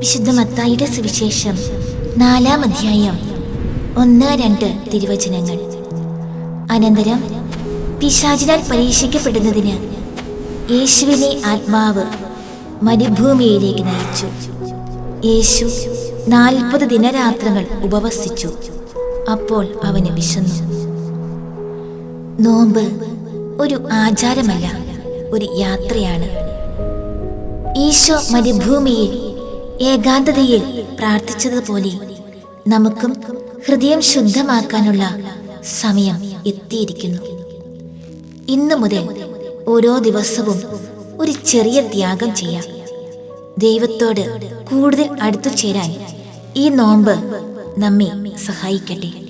വിശുദ്ധ മത്തായിയുടെ സുവിശേഷം നാലാം അധ്യായം ഒന്ന് രണ്ട് തിരുവചനങ്ങൾ. അനന്തരം പിശാചിനാൽ പരീക്ഷിക്കപ്പെടുന്നതിന് യേശുവിനെ ആത്മാവ് മരുഭൂമിയിലേക്ക് നയിച്ചു. യേശു നാൽപ്പത് ദിനരാത്രങ്ങൾ ഉപവസിച്ചു. അപ്പോൾ അവന് വിശന്നു. നോമ്പ് ഒരു ആചാരമല്ല ഒരു യാത്രയാണ്. ഈശോ മരുഭൂമിയിൽ ഏകാന്തതയിൽ പ്രാർത്ഥിച്ചതുപോലെ നമുക്കും ഹൃദയം ശുദ്ധമാക്കാനുള്ള സമയം എത്തിയിരിക്കുന്നു. ഇന്നു മുതൽ ഓരോ ദിവസവും ഒരു ചെറിയ ത്യാഗം ചെയ്യാം. ദൈവത്തോട് കൂടുതൽ അടുത്തു ചേരാൻ ഈ നോമ്പ് നമ്മെ സഹായിക്കട്ടെ.